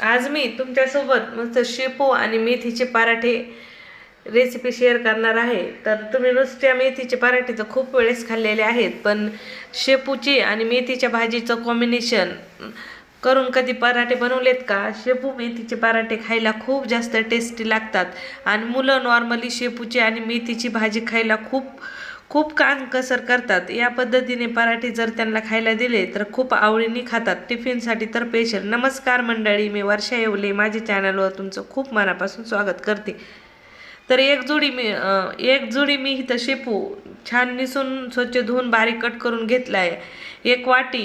आज मी तुमच्यासोबत मस्त शेपू आणि मेथीचे पराठे रेसिपी शेअर करणार आहे. तर तुम्ही नुसत्या मेथीचे पराठे तर खूप वेळेस खाल्लेले आहेत पण शेपूची आणि मेथीच्या भाजीचं कॉम्बिनेशन करून कधी पराठे बनवलेत का? शेपू मेथीचे पराठे खायला खूप जास्त टेस्टी लागतात. आणि मुलं नॉर्मली शेपूची आणि मेथीची भाजी खायला खूप खूप कान कसर करतात. या पद्धतीने पराठे जर त्यांना खायला दिले तर खूप आवडीने खातात. टिफिनसाठी तर पेशल नमस्कार मंडळी मी वर्षा येवले. माझ्या चॅनलवर तुमचं खूप मनापासून स्वागत करते. तर एक जोडी मी एक जोडी मी इथं शेपू छान निसून स्वच्छ धुवून बारीक कट करून घेतला आहे एक वाटी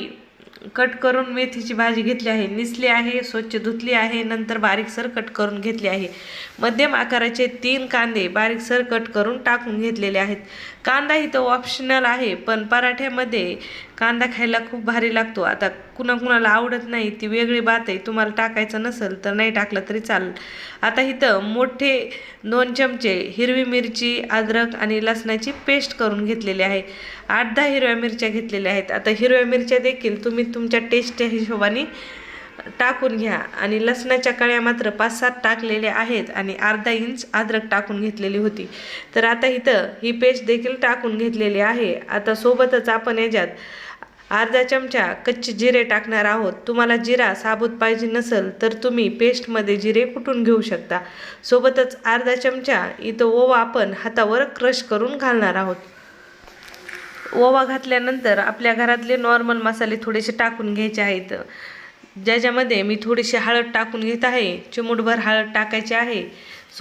कट करून मेथीची भाजी घेतली आहे. निसली आहे स्वच्छ धुतली आहे नंतर बारीकसर कट करून घेतली आहे. मध्यम आकाराचे तीन कांदे बारीकसर कट करून टाकून घेतलेले आहेत. कांदा इथं ऑप्शनल आहे पण पराठ्यामध्ये कांदा खायला खूप भारी लागतो. आता कुणाकुणाला आवडत नाही ती वेगळी बात आहे. तुम्हाला टाकायचं नसेल तर नाही टाकलं तरी चालेल. आता इथं मोठे दोन चमचे हिरवी मिरची अद्रक आणि लसणाची पेस्ट करून घेतलेली आहे. आठ दहा हिरव्या मिरच्या घेतलेल्या आहेत. आता हिरव्या मिरच्या देखील तुम्ही तुमच्या टेस्टच्या हिशोबाने टाकून घ्या. आणि लसणाच्या कळ्या मात्र पाच सात टाकलेल्या आहेत आणि अर्धा इंच अद्रक टाकून घेतलेली होती. तर आता इथं ही पेस्ट देखील टाकून घेतलेली आहे. आता सोबतच आपण याच्यात अर्धा चमचा कच्चे जिरे टाकणार आहोत. तुम्हाला जिरा साबूत पाहिजे नसेल तर तुम्ही पेस्टमध्ये जिरे कुटून घेऊ शकता. सोबतच अर्धा चमचा इथं ओवा आपण हातावर क्रश करून घालणार आहोत. ओवा घातल्यानंतर आपल्या घरातले नॉर्मल मसाले थोडेसे टाकून घ्यायचे आहेत. ज्याच्यामध्ये मी थोडीशी हळद टाकून घेत आहे. चिमूटभर हळद टाकायची आहे.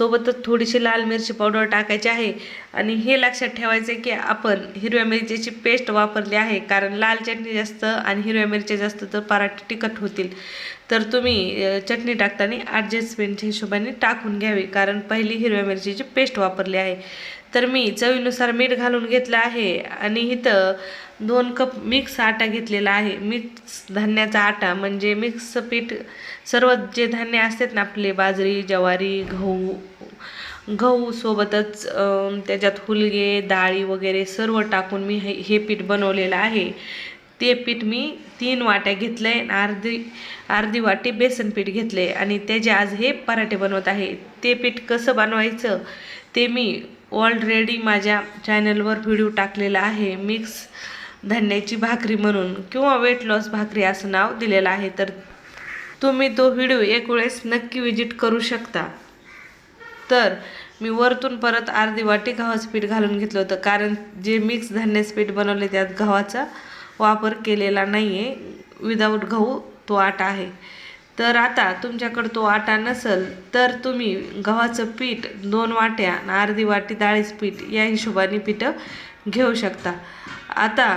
सोबतच थोडीशी लाल मिरची पावडर टाकायची आहे. आणि हे लक्षात ठेवायचं की आपण हिरव्या मिरचीची पेस्ट वापरली आहे. कारण लाल चटणी जास्त आणि हिरव्या मिरच्या जास्त तर पराठे तिखट होतील. तर तुम्ही चटणी टाकताना ॲडजस्टमेंटच्या हिशोबाने टाकून घ्यावी. कारण पहिली हिरव्या मिरचीची पेस्ट वापरली आहे. तर मी चवीनुसार मीठ घालून घेतलं आहे. आणि इथं दोन कप मिक्स आटा घेतलेला आहे. मिक्स धान्याचा आटा म्हणजे मिक्स पीठ. सर्व जे धान्य असतात ना आपले बाजरी ज्वारी गहू गहू सोबतच त्याच्यात हुलगे डाळी वगैरे सर्व टाकून मी हे हे पीठ बनवलेलं आहे. ते पीठ मी तीन वाट्या घेतलं आहे अर्धी अर्धी वाटी बेसन पीठ घेतले आणि त्याचे आज हे पराठे बनवत आहे ते पीठ कसं बनवायचं ते मी ऑलरेडी माझ्या चॅनलवर व्हिडिओ टाकलेला आहे. मिक्स धान्याची भाकरी म्हणून किंवा वेट लॉस भाकरी असं नाव दिलेलं आहे. तर तुम्ही तो व्हिडिओ एक वेळेस नक्की विजिट करू शकता. तर मी वरतून परत अर्धी वाटी गव्हाचं पीठ घालून घेतलं होतं. कारण जे मिक्स धान्याचं पीठ बनवले त्यात गव्हाचा वापर केलेला नाही आहे विदाऊट गहू तो आटा आहे. तर आता तुमच्याकडं तो आटा नसेल तर तुम्ही गव्हाचं पीठ दोन वाट्या आणि अर्धी वाटी डाळीचं पीठ या हिशोबाने पिठं घेऊ शकता. आता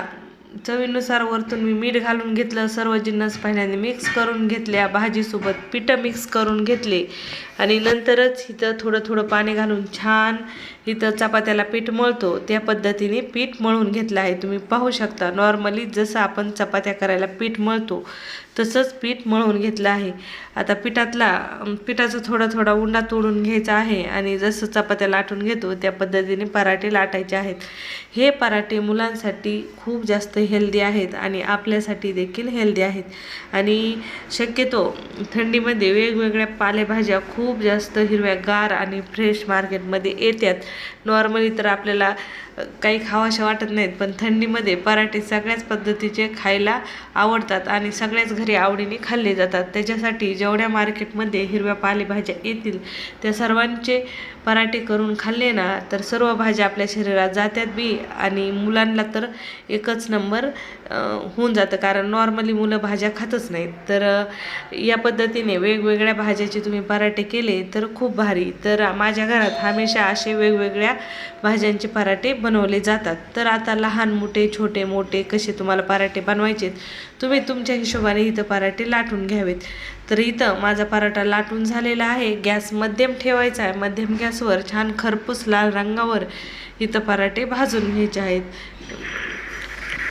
चवीनुसार वरतून मी मीठ घालून घेतलं सर्व जिन्नस पहिल्यांदा मिक्स करून घेतल्या भाजीसोबत पिठं मिक्स करून घेतले. आणि नंतरच इथं थोडं थोडं पाणी घालून छान इथं चपात्याला पीठ मळतो. त्या पद्धतीने पीठ मळून घेतलं आहे. तुम्ही पाहू शकता नॉर्मली जसं आपण चपात्या करायला पीठ मळतो तसंच पीठ मळून घेतलं आहे. आता पिठातला पिठाचा थोडा थोडा उंडा तोडून घ्यायचा आहे आणि जसं चपात्या लाटून घेतो त्या पद्धतीने पराठे लाटायचे आहेत. हे पराठे मुलांसाठी खूप जास्त हेल्दी आहेत आणि आपल्यासाठी देखील हेल्दी आहेत. आणि शक्यतो थंडीमध्ये वेगवेगळ्या पालेभाज्या खूप जास्त हिरव्या गार आणि फ्रेश मार्केटमध्ये येतात नॉर्मली तर आपल्याला काही खावाशा वाटत नाहीत पण थंडीमध्ये पराठे सगळ्याच पद्धतीचे खायला आवडतात आणि सगळ्याच घरी आवडीने खाल्ले जातात. त्याच्यासाठी जेवढ्या मार्केटमध्ये हिरव्या पालेभाज्या येतील त्या सर्वांचे पराठे करून खाल्ले ना तर सर्व भाज्या आपल्या शरीरात जातात बी आणि मुलांना तर एकच नंबर होऊन जातं. कारण नॉर्मली मुलं भाज्या खातच नाहीत. तर या पद्धतीने वेगवेगळ्या भाज्याचे तुम्ही पराठे केले तर खूप भारी. तर माझ्या घरात हमेशा असे वेगवेगळ्या भाज्यांचे पराठे बनवले जातात. तर आता लहान मोठे छोटे मोठे कसे तुम्हाला पराठे बनवायचे तुम्ही तुमच्या हिशोबाने इथं पराठे लाटून घ्यावेत. तर इथं माझा पराठा लाटून झालेला आहे. गॅस मध्यम ठेवायचा आहे. मध्यम गॅसवर छान खरपूस लाल रंगावर इथं पराठे भाजून घ्यायचे आहेत.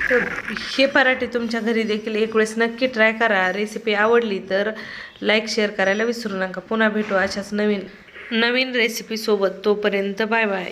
तर हे पराठे तुमच्या घरी देखील एक वेळेस नक्की ट्राय करा. रेसिपी आवडली तर लाईक शेअर करायला विसरू नका. पुन्हा भेटू अशाच नवीन नवीन रेसिपीसोबत तोपर्यंत बाय बाय.